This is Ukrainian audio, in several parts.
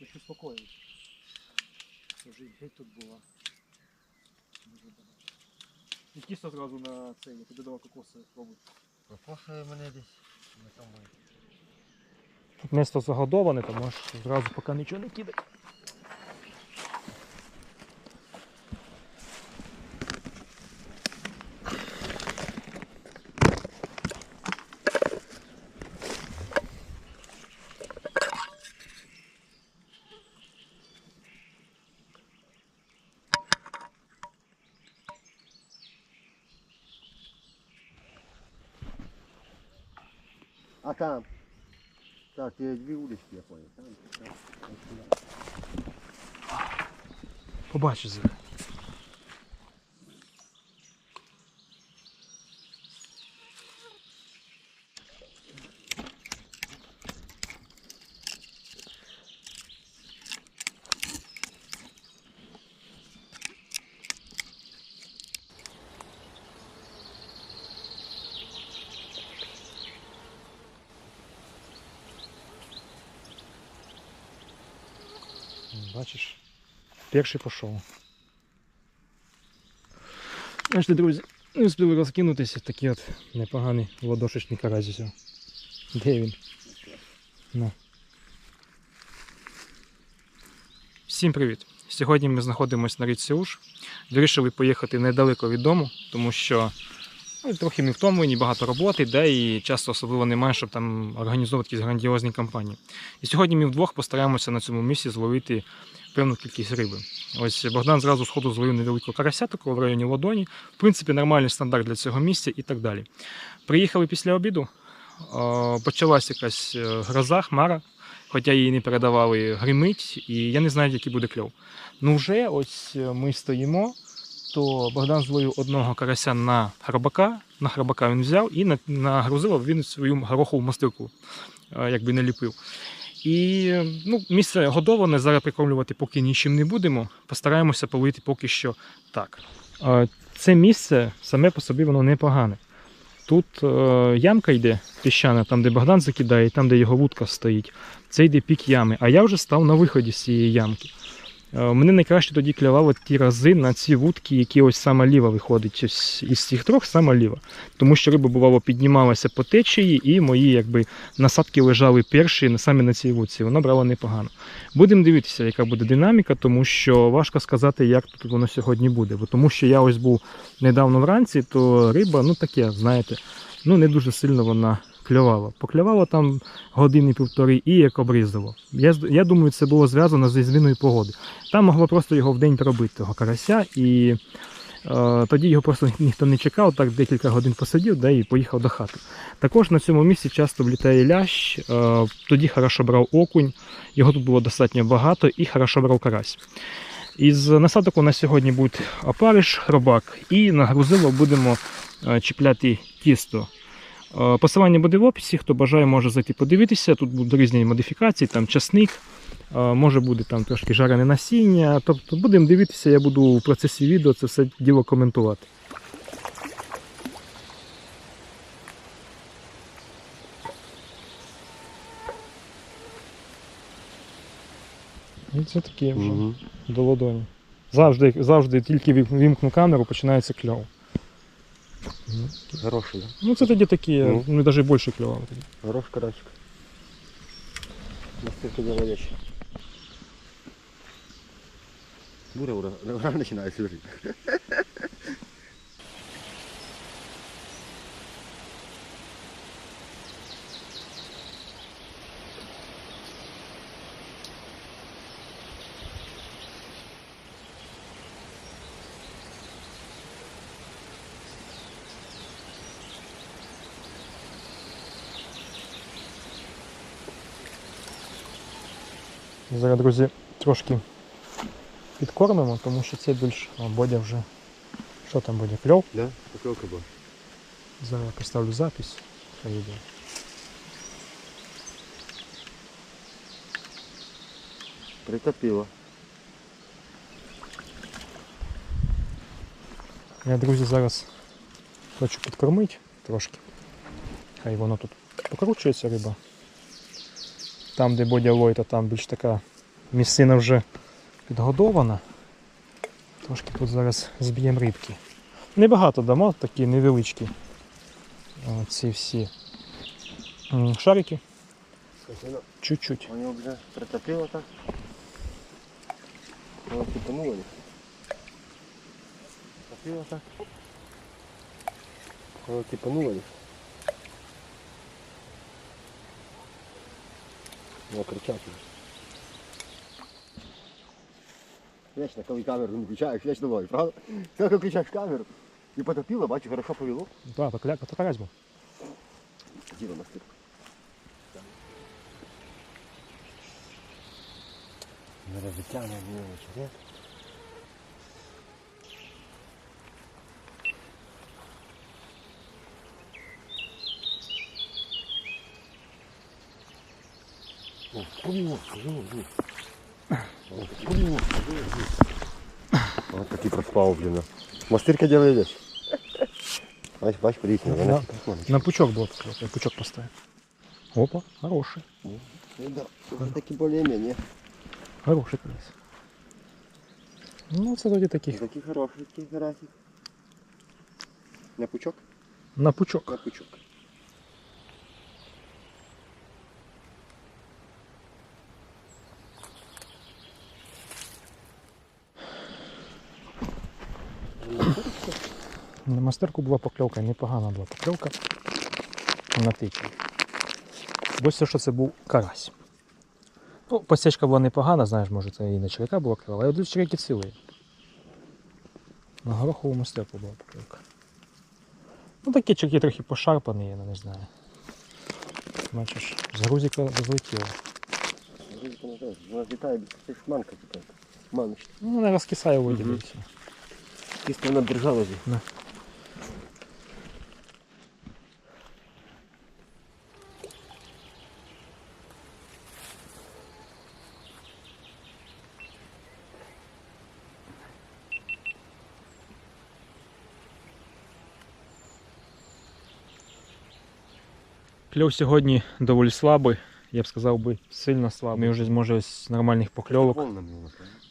Трохи успокоїть. Це вже геть тут була. І кісно зразу на цей, я тобі давав кокоси пробуй. Кокоси мене десь на тому. Тут місто загодоване, тому що зразу поки нічого не кидати. А там. Так, є дві удочки, я понял. Побачиш зараз. Бачиш, перший пішов. Бачите, друзі, не встигли розкинутися, такий от непоганий ладошечний карась. Де він? Ну. Всім привіт! Сьогодні ми знаходимося на річці Уж. Вирішили поїхати недалеко від дому, тому що ну, трохи ми втомлені, багато роботи, де і часто особливо немає, щоб там організовувати якісь грандіозні кампанії. І сьогодні ми вдвох постараємося на цьому місці зловити певну кількість риби. Ось Богдан зразу сходу зловив невеликого карася, такого в районі ладоні. В принципі, нормальний стандарт для цього місця і так далі. Приїхали після обіду. Почалась якась е, гроза, хмара, хоча її не передавали, гримить, і я не знаю, який буде кльов. Ну вже ось е, ми стоїмо, то Богдан зловив одного карася на храбака, на храбака він взяв і на, на він свою горохову мастилку е, якби не ліпив. І ну, місце годоване, зараз прикормлювати поки нічим не будемо. Постараємося полити поки що так. Е, Це місце саме по собі воно непогане. Тут е, ямка йде піщана, там, де Богдан закидає, там, де його вудка стоїть. Це йде пік ями. А я вже став на виході з цієї ямки. Е, Мене найкраще тоді клювало ті рази на ці вудки, які ось саме ліва виходить. Із цих трьох саме ліва. Тому що риба, бувало, піднімалася по течії, і мої якби, насадки лежали перші саме на цій вудці. Вона брала непогано. Будемо дивитися, яка буде динаміка, тому що важко сказати, як тут воно сьогодні буде. Бо тому що я ось був недавно вранці, то риба, ну таке, знаєте, ну не дуже сильно вона клювала. Поклювала там години півтори і як обрізало. Я, я думаю, це було зв'язано зі зміною погоди. Там могло просто його в день пробити, того карася, і е, тоді його просто ніхто не чекав, так декілька годин посидів, да, і поїхав до хати. Також на цьому місці часто влітає лящ, е, тоді хорошо брав окунь, його тут було достатньо багато і хорошо брав карась. Із насадок у нас сьогодні буде опариш, хробак, і на грузило будемо е, чіпляти тісто. Е, Посилання буде в описі, хто бажає, може зайти подивитися. Тут будуть різні модифікації, там часник, е, може буде там трошки жарене насіння. Тобто будемо дивитися, я буду в процесі відео це все діло коментувати. І це таке вже Мгм. до ладоні. Завжди, завжди тільки вім- вімкну камеру, починається кльов. Хороший, да? Ну це тоді такі, Ну. ну навіть більше клювали тоді. Грош карасик. Настільки говорящий. Буря ура, ура починає свежить. Зараз, друзі, трошки підкормимо, тому що це більш а, Бодя вже. Що там Бодя? Кльов? Да? Поклевка была. Зараз я поставлю запись. Хай йде. Притопила. Я, друзі, зараз хочу підкормити трошки. Хай воно тут покручується риба. Там, де Бодя ловить, а там більш така Місцина вже підгодована. Трошки тут зараз зб'ємо рибки. Небагато дамо, такі невеличкі. Ці всі шарики. Чуть-чуть. Воно вже притопило так. Воно типануло. Притопило так. Воно типануло. Воно кричать. Вечно, коли камеру не включаєш, вечно ловиш, правда? Коли включаєш камеру і потопило, бачу, хорошо повело. Так, покля... покарась був. Діло на стирку. Зараз витягне не нього Вот такий проспав, блін. Мастирка делає вещь. Бач, бач, присня, Да. вона На пучок було покльовка, я пучок поставив. Опа, хороший. Ну да, уже таки более-менее. Хороший карась. Ну, це тоді таких. Такий хороший такий карасик. На пучок? На пучок. На пучок. На мастерку була покльовка, непогана була покльовка на тичі. Ось що це був карась. Ну, посічка була непогана, знаєш, може це і на червяка була кльова, але тут червяки цілий. На горохову мастерку була покльовка. Ну такі червяки трохи пошарпані, я не знаю. Бачиш, з грузика злетіло. Вона літає, це така. Маночка. Ну, вона розкисає воді. Все. Чисто вона держала зі. Да. Кльов сьогодні доволі слабий, я б сказав би сильно слабий. Ми вже може з нормальних покльовок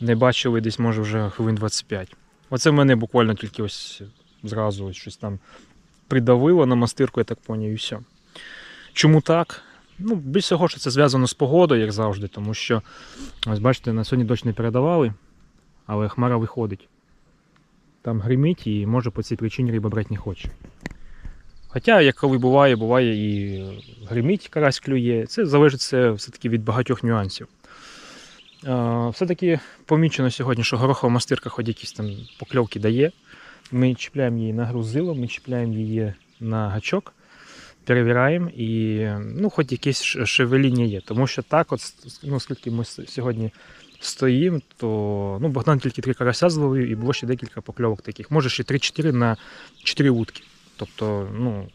не бачили десь, може, вже хвилин 25. Оце в мене буквально тільки ось зразу ось щось там придавило на мастирку, я так поняв, і все. Чому так? Ну, більш всього, що це зв'язано з погодою, як завжди, тому що, ось бачите, на сьогодні дощ не передавали, але хмара виходить. Там гримить і може по цій причині риба брати не хоче. Хоча, як коли буває, буває і гримить, карась клює. Це залежить все-таки від багатьох нюансів. Е, Все-таки помічено сьогодні, що горохова мастирка хоч якісь там покльовки дає. Ми чіпляємо її на грузило, ми чіпляємо її на гачок, перевіряємо і ну, хоч якесь шевеління є. Тому що так, от, ну, скільки ми сьогодні стоїмо, то ну, Богдан тільки три карася зловив і було ще декілька покльовок таких. Може ще 3-4 на 4 вудки. Тобто, ну,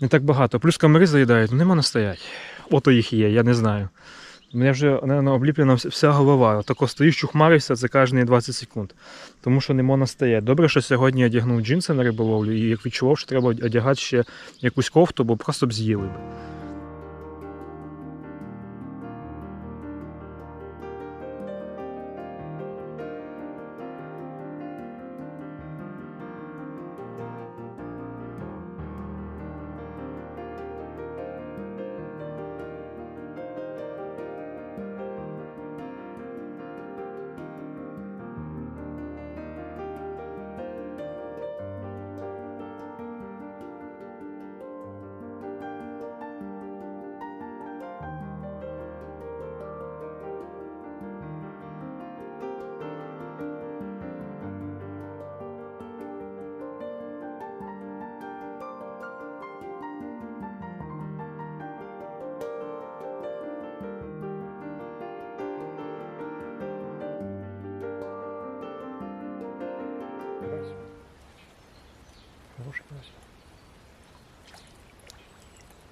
не так багато. Плюс камери заїдають, ну нема настоять. Ото їх є, я не знаю. У мене вже наверно, обліплена вся- голова. Отако стоїш, чухмарився це кожні 20 секунд. Тому що не можна. Добре, що сьогодні одягнув джинси на риболовлю і як відчував, що треба одягати ще якусь кофту, бо просто б з'їли б.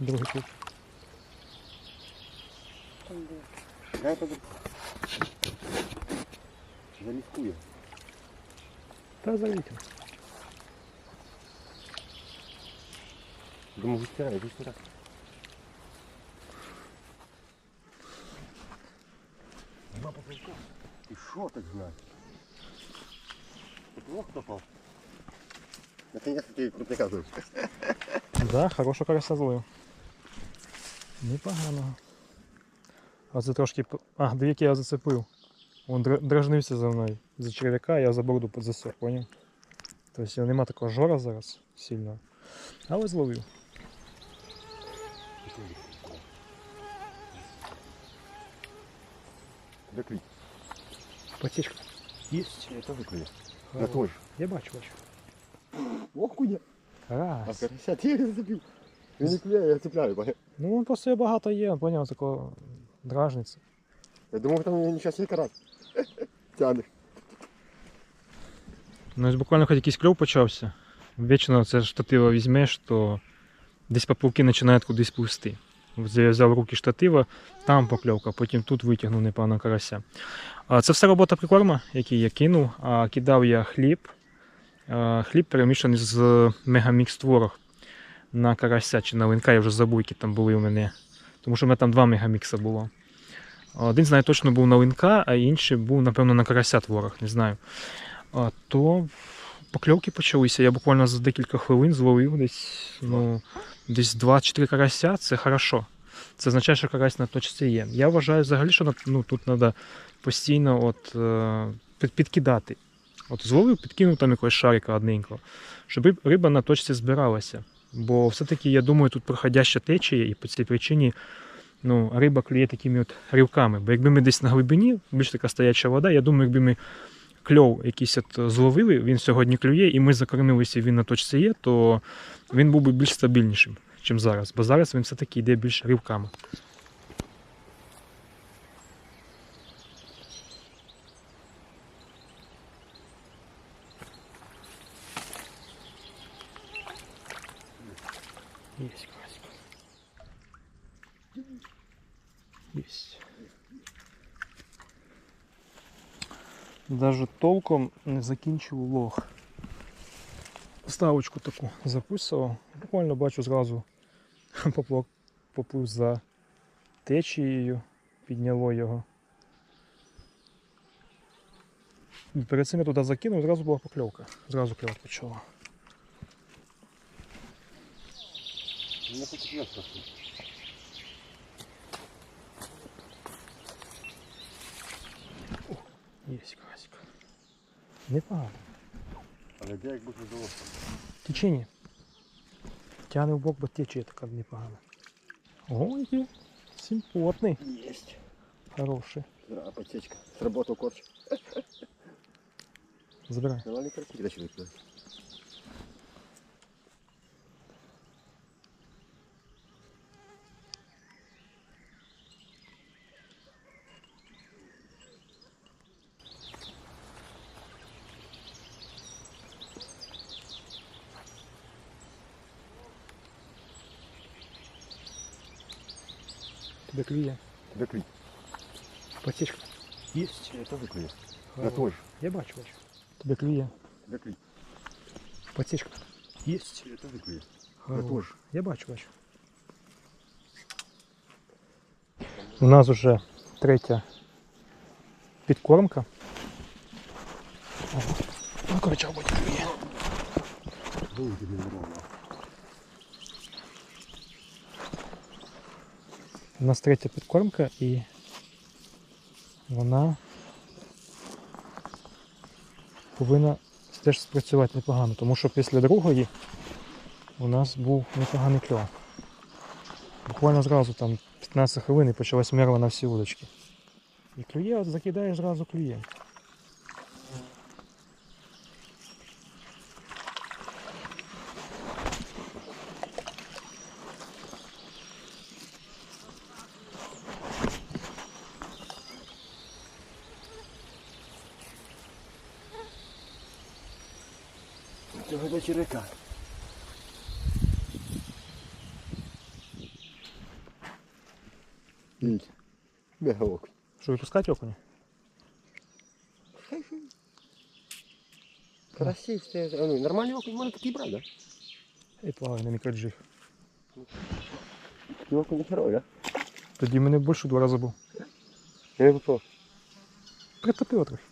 Другий клуб. Дай подивись. Заліскує. Та завіть. Думаю, вистирай, вистирай. Два поплавка. Ты шо так знаешь? Поплавок попал? Наконец-то ты крупняка зловишь. Да, хороша карася зловив. Непогано. А це трошки. А, дві я зацепив. Він др- дражнився за мною. За черв'яка я за бороду підзасох, поняв? Тобто нема такого жора зараз сильного. Але зловив. Да клей. Потічка. Єсть. Я тоже клюю. На твой. Я бачу, бачу. Ох, куди. Раз. карася ти його зацепив. Він не клює, я цепляю. бо- Ну, він просто його багато є, поняв, такого дражниця. Я думав, там нічого себе карась. Тянеш. Ну, ось буквально хоч якийсь кльов почався. Вічно це штатива візьмеш, то десь поплавки починають кудись пусти. Я взяв руки штатива, там покльовка, потім тут витягнув непевно карася. А Це все робота прикорма, який я кинув. А кидав я хліб. Хліб перемішаний з мегамікс творог на карася чи на линка, я вже забув, які там були у мене. Тому що в мене там два мегамікса було. Один, знаю, точно був на линка, а інший був, напевно, на карася творог, не знаю. То покльовки почалися. Я буквально за декілька хвилин зловив десь, ну, десь 2-4 карася, це хорошо. Це означає, що карась на точці є. Я вважаю взагалі, що ну, тут треба постійно от, е, під, підкидати. От зловив, підкинув там якогось шарика одненького, щоб риба на точці збиралася. Бо все-таки, я думаю, тут проходяща течія, і по цій причині ну, риба клює такими от ривками. Бо якби ми десь на глибині, більш така стояча вода, я думаю, якби ми кльов якийсь от зловили, він сьогодні клює, і ми закормилися, він на точці є, то він був би більш стабільнішим, ніж зараз. Бо зараз він все-таки йде більш ривками. Есть карасик. Есть. Даже толком не закінчив лог. Ставочку таку записував. Буквально бачу зразу поплав, поплив за течією, підняло його. Перед цим я туди закинув, зразу була покльовка. Зразу клювати почала. Не потеплел просто. Есть карасик. Непогано. Але де як бути здалося? Течение. Тягне в бок, бо течія така непогана. Ого, який симпотний, Єсть. хороший. Да, подсечка. Сработал корч. Забирай. Нормальный картик начали. Тебе клює. Тебе клюй. Потечка. Есть. Я тоже клюю. На Хорош. твой. Я бачу, бачу. Тебе клює. Тебе клюй. Потечка. Есть. Я тоже клюю. На твой. Хорош. Я бачу, бачу. У нас вже третя підкормка. Ого. Ну, короче, буде клює. Вылетит мне ровно. У нас третя підкормка і вона повинна теж спрацювати непогано, тому що після другої у нас був непоганий кльо. Буквально зразу там 15 хвилин і почалась мерва на всі удочки. І клює, от закидаєш зразу клює. Видите? Мега окунь. Що випускати окуня? Карасей стоят. А, ну, нормальный окунь можно такие брать, да? І плаває на мікроджиг. Такие окунь не херовый, да? Тоді в мене більше в два рази був. Я не попал. Притопило трохи.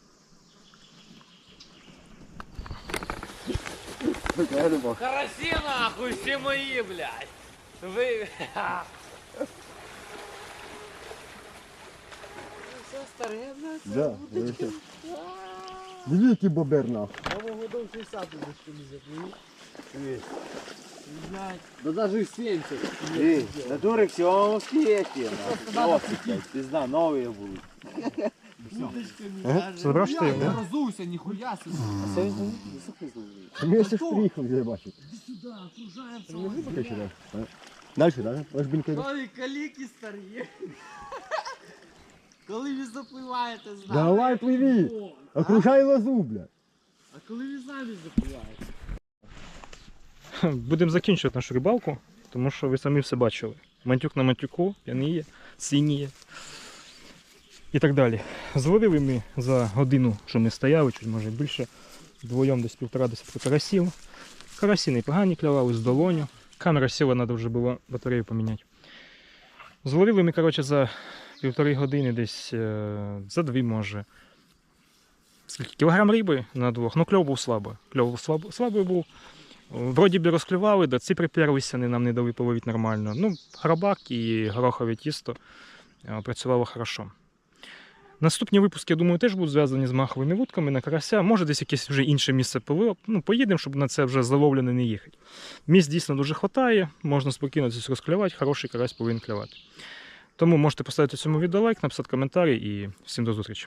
Караси нахуй, все мои, блядь. Вы... Да, дивися. Диви, бобер нахуй. Мама годов 60 уже что не забыл. Блядь. Да даже 70. Ей, на дурик сьомому світі. Пизда, новые будут. Ти його, да? разуйся, нихуя себе. Ми ще штрихом вже бачиш. Сюда, окружаем Поки ще так. Далі, так? Ложбинка. Ой, каліки старі. Коли ви запливаєте з нами. Давай пливи. Окружай лозу, бля. А коли ви самі запливаєте? Будемо закінчувати нашу рибалку, тому що ви самі все бачили. Мантюк на мантюку, п'яніє, синіє. І так далі. Зловили ми за годину, що ми стояли, чуть може більше, вдвоєм десь півтора десятка карасів. Карасі непогані клювали з долоню. Камера сіла, треба вже було батарею поміняти. Зловили ми, коротше, за півтори години, десь е, за дві, може. Скільки? Кілограм риби на двох. Ну, кльов був слабий. Кльов слаб, слабий був. Вроді би розклювали, да ці приперлися, вони нам не дали половити нормально. Ну, грабак і горохове тісто е, працювало хорошо. Наступні випуски, я думаю, теж будуть зв'язані з маховими вудками на карася. Може, десь якесь вже інше місце полив. Ну, поїдемо, щоб на це вже заловлене не їхати. Місць дійсно дуже вистачає, можна спокійно це розклювати, хороший карась повинен клювати. Тому можете поставити цьому відео лайк, написати коментарі і всім до зустрічі.